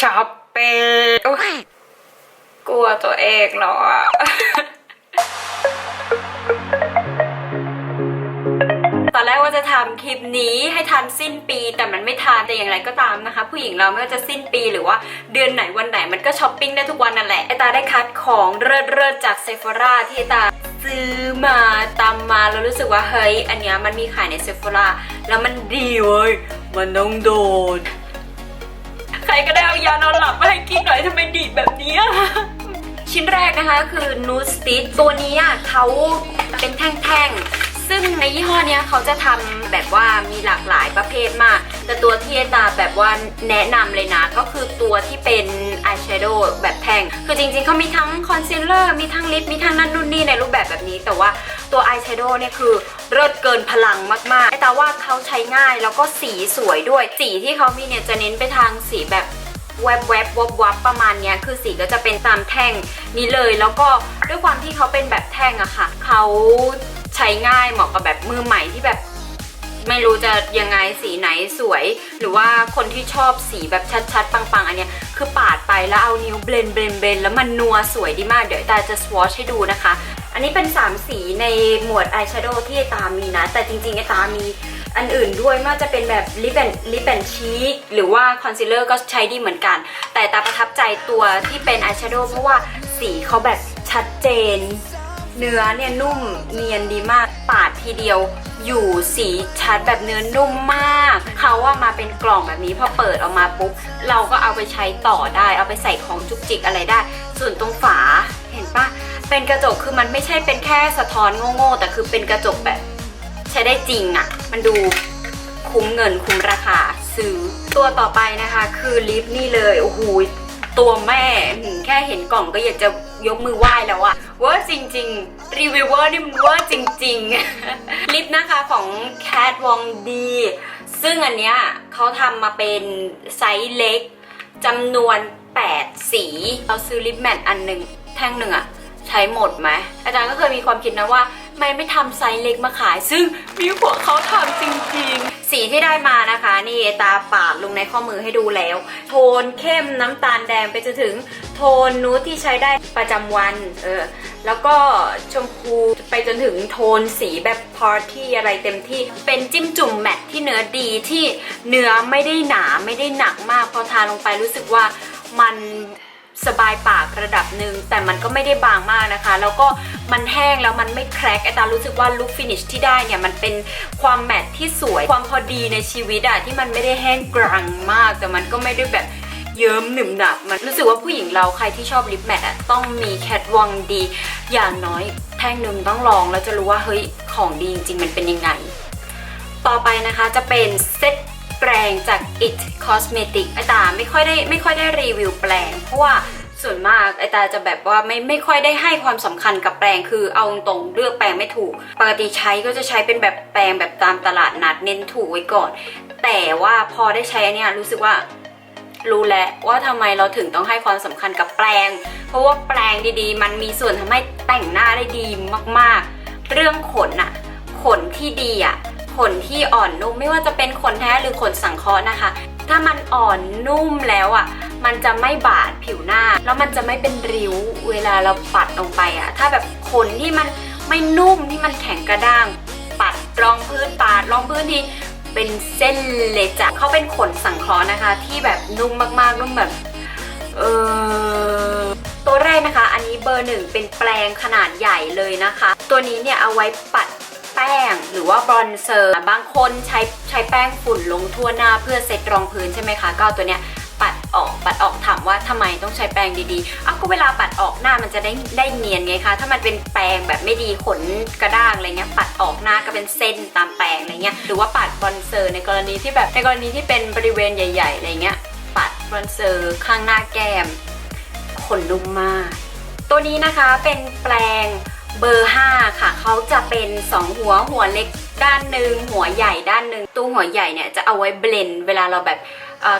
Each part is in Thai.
ช้อปปิ้งอุ๊ยกลัวตัวเองเหรอตอนแรกว่าจะทำคลิปนี้ให้ทันสิ้นปีแต่มันไม่ทันแต่อย่างไรก็ตามนะคะ ผู้หญิงเราไม่ว่าจะสิ้นปีหรือว่าเดือนไหนวันไหนมันก็ช้อปปิ้งได้ทุกวันนั่นแหละไอตาได้คัดของเลิศๆจากเซฟ h ราที่ไอ้ตาซื้อมาตามมาแล้วรู้สึกว่าเฮ้ยอันเนี้ยมันมีขายในเซฟ h ราแล้วมันดีเว้ยมันต้องโดน ใครก็ได้เอายานอนหลับมาให้กินหน่อยทำไมดีดแบบนี้ ชิ้นแรกนะคะคือนูสติ c ตัวนี้อะเขาเป็นแท่งๆ ซึ่งในยี่ห้อเนี้ยเขาจะทำแบบว่ามีหลากหลายประเภทมาก แต่ตัวที่ไอตาแบบว่าแนะนำเลยนะ ก็คือตัวที่เป็นอายแชโดว์แบบแท่ง คือจริงๆเขามีทั้งคอนซีลเลอร์ มีทั้งลิป มีทั้งนั่นนู่นนี่ในรูปแบบแบบนี้ แต่ว่าตัวอายแชโดว์เนี่ยคือ เลิศเกินพลังมากๆไอตาว่าเขาใช้ง่ายแล้วก็สีสวยด้วย สีที่เขามีเนี่ยจะเน้นไปทางสีแบบแวบแวบวับวับประมาณนี้คือสีก็จะเป็นตามแท่งนี้เลยแล้วก็ด้วยความที่เขาเป็นแบบแท่งอะค่ะเขาใช้ง่ายเหมาะกับแบบมือใหม่ที่แบบ ไม่รู้จะยังไงสีไหนสวย หรือว่าคนที่ชอบสีแบบชัดๆ ปังๆ อันเนี้ยคือปาดไปแล้วเอานิ้วเบลนเบลนเบลนแล้วมันนัวสวยดีมากเดี๋ยวตาจะสวอชให้ดูนะคะ อันนี้เป็น 3 สีในหมวดอายแชโดว์ที่ไอตามีนะ แต่จริงๆไอ้ตามีอันอื่นด้วยไม่ว่าจะเป็นแบบลิปแอนลิปแอนชีคหรือว่าคอนซีลเลอร์ก็ใช้ดีเหมือนกัน แต่ตาประทับใจตัวที่เป็นอายแชโดว์เพราะว่าสีเขาแบบชัดเจน เนื้อเนี่ยนุ่มเนียนดีมากปาดทีเดียวอยู่สีชัดแบบเนื้อนุ่มมาก เขาว่ามาเป็นกล่องแบบนี้พอเปิดออกมาปุ๊บ เราก็เอาไปใช้ต่อได้ เอาไปใส่ของจุกจิกอะไรได้ ส่วนตรงฝาเห็นปะ เป็นกระจกคือมันไม่ใช่เป็นแค่สะท้อนโง่ๆแต่คือเป็นกระจกแบบ ใช้ได้จริงอะ่ะ มันดูคุ้มเงินคุ้มราคาซื้อตัวต่อไปนะคะ คือลิปนี่เลยโอ้โหตัวแม่แค่เห็นกล่องก็อยากจะยกมือไหว้แล้วอะเวอร์จริง ๆ รีวิวเวอร์นี่มันเวอร์จริง ๆ ลิปนะคะของ Cat Wong D ซึ่งอันเนี้ยเขาทำมาเป็นไซส์เล็กจำนวน 8 สี เราซื้อลิปแมทอันหนึ่งแท่งหนึ่งอะ ช้หมดไหมอาจารย์ก็เคยมีความคิดนะว่าไม่ไม่ทำไซส์เล็กมาขาย ซึ่งมีพวกเขาทำจริงๆ สีที่ได้มานะคะ นี่ตาปาดลงในข้อมือให้ดูแล้ว โทนเข้มน้ำตาลแดงไปจนถึงโทนนูดที่ใช้ได้ประจำวัน เออ แล้วก็ชมพูไปจนถึงโทนสีแบบพาร์ตี้อะไรเต็มที่ เป็นจิ้มจุ่มแมทที่เนื้อดีที่เนื้อไม่ได้หนาไม่ได้หนักมาก พอทาลงไปรู้สึกว่ามัน สบายปากระดับหนึ่งแต่มันก็ไม่ได้บางมากนะคะ แล้วก็มันแห้งแล้วมันไม่แครกไอตารู้สึกว่าลุคฟินิชที่ได้เนี่ยมันเป็นความแมทที่สวย ความพอดีในชีวิตอะที่มันไม่ได้แห้งกรังมาก แต่มันก็ไม่ได้แบบเยิ้มหนึบหนับมันรู้สึกว่าผู้หญิงเราใครที่ชอบลิปแมทอะต้องมีแคทวังดี อย่างน้อยแท่งหนึ่งต้องลองแล้วจะรู้ว่าเฮ้ยของดีจริงๆมันเป็นยังไง ต่อไปนะคะจะเป็นเซต แปรงจาก It Cosmetic ไอตาไม่ค่อยได้ไม่ค่อยได้รีวิวแปรงเพราะว่าส่วนมากไอตาจะแบบว่าไม่ไม่ค่อยได้ให้ความสำคัญกับแปรงคือเอาตรงเลือกแปรงไม่ถูก ปกติใช้ก็จะใช้เป็นแบบแปรงแบบตามตลาดนัดเน้นถูกไว้ก่อน แต่ว่าพอได้ใช้อันเนี้ยรู้สึกว่ารู้แล้วว่าทำไมเราถึงต้องให้ความสำคัญกับแปรงเพราะว่าแปรงดีๆ มันมีส่วนทำให้แต่งหน้าได้ดีมากๆ เรื่องขนอะขนที่ดีอะ ขนที่อ่อนนุ่ม ไม่ว่าจะเป็นขนแท้หรือขนสังเคราะห์นะคะ ถ้ามันอ่อนนุ่มแล้วอะมันจะไม่บาดผิวหน้า แล้วมันจะไม่เป็นริ้วเวลาเราปัดลงไปอะถ้าแบบขนที่มันไม่นุ่มที่มันแข็งกระด้าง ปัดรองพื้นปาดรองพื้นทีเป็นเส้นเลยจ้ะเขาเป็นขนสังเคราะห์นะคะ ที่แบบนุ่มมากๆนุ่มแบบเออตัวแรกนะคะ อันนี้เบอร์หนึ่งเป็นแปรงขนาดใหญ่เลยนะคะ ตัวนี้เนี่ยเอาไว้ปัด แป้งหรือว่าบรอนเซอร์ บางคนใช้ใช้แป้งฝุ่นลงทั่วหน้าเพื่อเซตรองพื้นใช่ไหมคะก็ตัวเนี้ยปัดออกปัดออกถามว่าทำไมต้องใช้แป้งดีๆเอาก็เวลาปัดออกหน้ามันจะได้ได้เนียนไงคะ ถ้ามันเป็นแปรงแบบไม่ดีขนกระด้างอะไรเงี้ยปัดออกหน้าก็เป็นเส้นตามแปรงอะไรเงี้ยหรือว่าปัดบรอนเซอร์ในกรณีที่แบบในกรณีที่เป็นบริเวณใหญ่ๆอะไรเงี้ยปัดบรอนเซอร์ข้างหน้าแก้มขนนุ่มมาก ตัวนี้นะคะเป็นแปลง เบอร์ 5 ค่ะ เขาจะเป็น 2 หัวหัวเล็กด้านหนึ่งหัวใหญ่ด้านหนึ่งตัวหัวใหญ่เนี่ยจะเอาไว้เบลนเวลาเราแบบ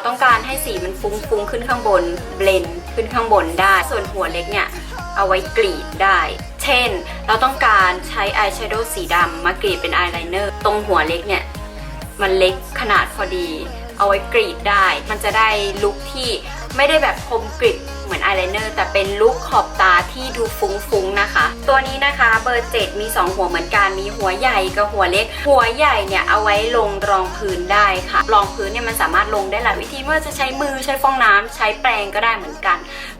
ต้องการให้สีมันฟุ้งๆขึ้นข้างบนเบลนขึ้นข้างบนได้ ส่วนหัวเล็กเนี่ยเอาไว้กรีดได้ เช่น เราต้องการใช้อายแชโดว์สีดำมากรีดเป็นอายไลเนอร์ตรงหัวเล็กเนี่ยมันเล็กขนาดพอดี เอาไว้กรีดได้ มันจะได้ลุคที่ไม่ได้แบบคมกริบเหมือนอายไลเนอร์แต่เป็นลุคขอบตาที่ดูฟุ้งๆนะคะ ตัวนี้นะคะเบอร์ 7 มี 2 หัวเหมือนกันมีหัวใหญ่กับหัวเล็ก หัวใหญ่เนี่ยเอาไว้ลงรองพื้นได้ค่ะ รองพื้นเนี่ยมันสามารถลงได้หลายวิธีไม่ว่าจะใช้มือใช้ฟองน้ำใช้แปรงก็ได้เหมือนกัน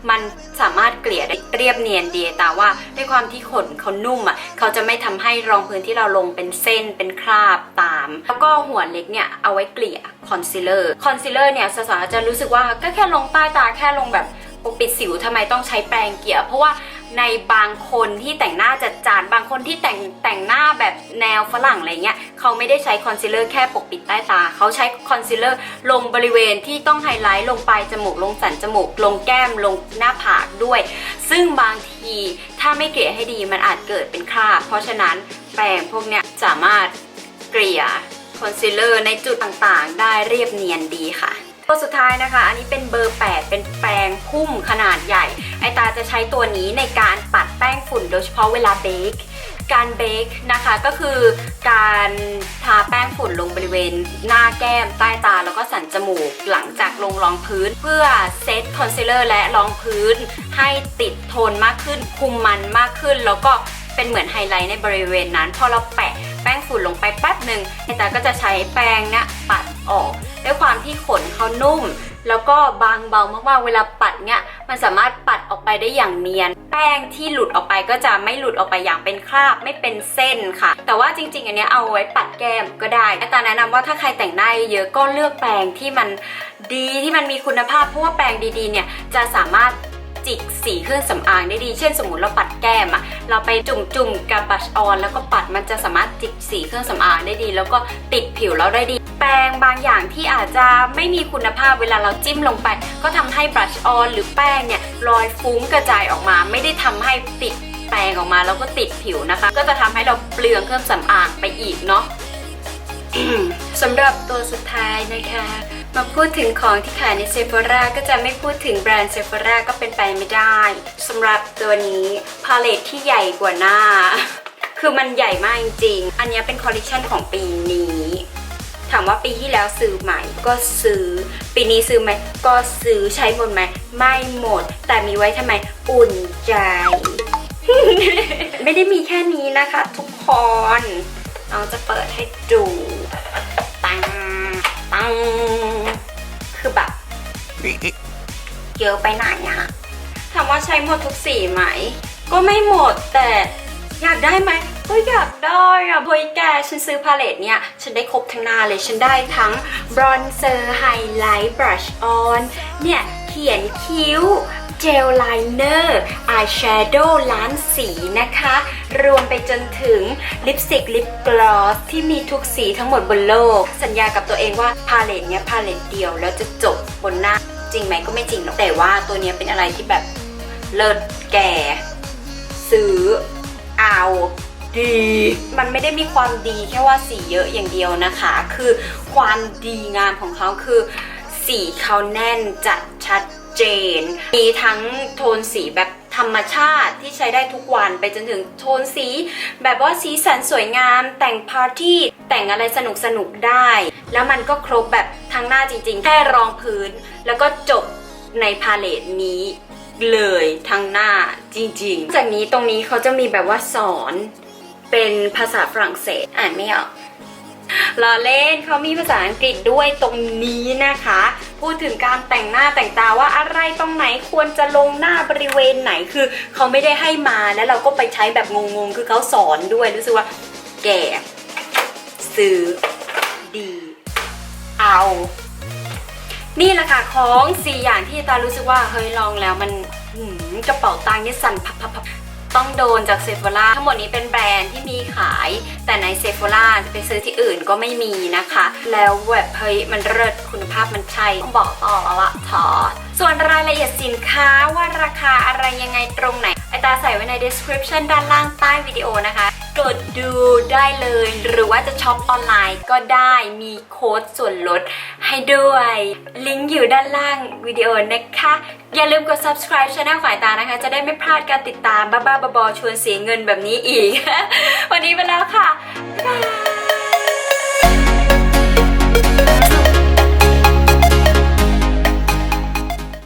มันสามารถเกลี่ยได้เรียบเนียนดีแต่ว่าด้วยความที่ขนเขานุ่มอะเขาจะไม่ทำให้รองพื้นที่เราลงเป็นเส้นเป็นคราบตาม แล้วก็หัวเล็กเนี่ยเอาไว้เกลี่ยคอนซีลเลอร์คอนซีลเลอร์เนี่ยสาวๆจะรู้สึกว่าก็แค่ลงใต้ตาแค่ลงแบบ ปกปิดสิวทำไมต้องใช้แปรงเกลี่ย เพราะว่าในบางคนที่แต่งหน้าจัดจานบางคนที่แต่งแต่งหน้าแบบแนวฝรั่งอะไรเงี้ยเขาไม่ได้ใช้คอนซีลเลอร์แค่ปกปิดใต้ตา เขาใช้คอนซีลเลอร์ลงบริเวณที่ต้องไฮไลท์ลงปลายจมูกลงสันจมูก ลงแก้มลงหน้าผากด้วย ซึ่งบางทีถ้าไม่เกลี่ยให้ดีมันอาจเกิดเป็นคราบเพราะฉะนั้นแปรงพวกเนี้ยสามารถเกลี่ยคอนซีลเลอร์ในจุดต่างๆ ได้เรียบเนียนดีค่ะ ตัวสุดท้ายนะคะ อันนี้เป็นเบอร์ 8 เป็นแปรงพุ่มขนาดใหญ่ ไอตาจะใช้ตัวนี้ในการปัดแป้งฝุ่นโดยเฉพาะเวลาเบคการเบคนะคะก็คือการทาแป้งฝุ่นลงบริเวณ หน้าแก้มใต้ตาแล้วก็สันจมูกหลังจากลงรองพื้น เพื่อเซตคอนซีลเลอร์และรองพื้น ให้ติดโทนมากขึ้น คุมมันมากขึ้น แล้วก็เป็นเหมือนไฮไลท์ในบริเวณนั้น พอเราแปะแป้งฝุ่นลงไปแป๊บหนึ่งไอตาก็จะใช้แป้งเนี่ยปัด ออก ด้วยความที่ขนเขานุ่ม แล้วก็บางเบามากๆ เวลาปัดเนี่ยมันสามารถปัดออกไปได้อย่างเนียน แป้งที่หลุดออกไปก็จะไม่หลุดออกไปอย่างเป็นคราบไม่เป็นเส้นค่ะ แต่ว่าจริง ๆ อันนี้เอาไว้ปัดแก้มก็ได้อาจารย์แนะนำว่าถ้าใครแต่งหน้าเยอะก็เลือกแปรงที่มันดีที่มันมีคุณภาพเพราะว่าแปรงดีๆเนี่ยจะสามารถ จิกสีเครื่องสำอางได้ดี เช่นสมมติเราปัดแก้มอะเราไปจุ่มๆกับบัชออน แล้วก็ปัดมันจะสามารถจิกสีเครื่องสำอางได้ดี แล้วก็ติดผิวเราได้ดี แปรงบางอย่างที่อาจจะไม่มีคุณภาพเวลาเราจิ้มลงไป ก็ทำให้บัชออนหรือแป้งเนี่ยลอยฟุ้งกระจายออกมา ไม่ได้ทำให้ติดแปรงออกมาแล้วก็ติดผิวนะคะ ก็จะทำให้เราเปลืองเครื่องสำอางไปอีกเนาะสำหรับตัวสุดท้ายนะคะ มาพูดถึงของที่ขายในเซฟ h ราก็จะไม่พูดถึงแบรนด์เซฟ h ราก็เป็นไปไม่ได้สำหรับตัวนี้พาเลตที่ใหญ่กว่าหน้า คือมันใหญ่มากจริงๆ อันนี้เป็นคอลเลคชันของปีนี้ ถามว่าปีที่แล้วซื้อไหมก็ซื้อ ปีนี้ซื้อไหมก็ซื้อใช้หมดไหมไม่หมด แต่มีไว้ทำไมอุ่นใจ ไม่ได้มีแค่นี้นะคะ ทุกคนเราจะเปิดให้ดู คือแบบเยอะไปไหนอะถามว่าใช้หมดทุกสีไหม ก็ไม่หมดแต่อยากได้ไหมก็อยากได้อะเฮ้ยแกฉันซื้อพาเลตเนี่ย ฉันได้ครบทั้งหน้าเลยฉันได้ทั้งบรอนเซอร์ไฮไลท์บรัชออนเนี่ย เขียนคิ้ว เจลไลเนอร์อายแชโดว์ล้านสีนะคะ รวมไปจนถึงลิปสติกลิปกลอสที่มีทุกสีทั้งหมดบนโลก สัญญากับตัวเองว่าพาเลตเนี้ยพาเลตเดียวแล้วจะจบบนหน้า จริงไหมก็ไม่จริงหรอกแต่ว่าตัวเนี้ยเป็นอะไรที่แบบเลิศแก่ ซื้อเอาดีมันไม่ได้มีความดีแค่ว่าสีเยอะอย่างเดียวนะคะ คือความดีงามของเขาคือสีเขาแน่นจัดชัด เจน มีทั้งโทนสีแบบธรรมชาติที่ใช้ได้ทุกวันไปจนถึงโทนสี แบบว่าสีสันสวยงาม แต่งปาร์ตี้แต่งอะไรสนุกสนุกได้ แล้วมันก็ครบแบบทั้งหน้าจริงๆ แค่รองพื้น แล้วก็จบในพาเลตนี้เลยทั้งหน้าจริงๆ จากนี้ตรงนี้เขาจะมีแบบว่าสอนเป็นภาษาฝรั่งเศสอ่านไม่ออก ลอเล่นเขามีภาษาอังกฤษด้วยตรงนี้นะคะ พูดถึงการแต่งหน้าแต่งตาว่าอะไรตรงไหนควรจะลงหน้าบริเวณไหนคือเขาไม่ได้ให้มาแล้วเราก็ไปใช้แบบงงๆ คือเขาสอนด้วยรู้สึกว่า แก่ซื้อดี เอา นี่แหละค่ะของสี่อย่างที่ตารู้สึกว่าเฮ้ยลองแล้วมันกระเป๋าตังค์นี่สั่นพับพับพับ ต้องโดนจากเซฟ h ราทั้งหมดนี้เป็นแบรนด์ที่มีขาย แต่ในเซฟ h ราจะไปซื้อที่อื่นก็ไม่มีนะคะ แล้วแบบเฮ้ยมันเลิศคุณภาพมันใช่ต้องบอกต่อแล้วละทอส่วนรายละเอียดสินค้าว่าราคาอะไรยังไงตรงไหนไอตาใส่ไว้ใน description ด้านล่างใต้วิดีโอนะคะ กดดูได้เลย หรือว่าจะช็อปออนไลน์ก็ได้มีโค้ดส่วนลดให้ด้วย ลิงก์อยู่ด้านล่างวิดีโอนะคะ อย่าลืมกด subscribe channel ขายตานะคะ จะได้ไม่พลาดการติดตามบ้าๆบอๆชวนเสียเงินแบบนี้อีก วันนี้ไปแล้วค่ะบ๊ายบาย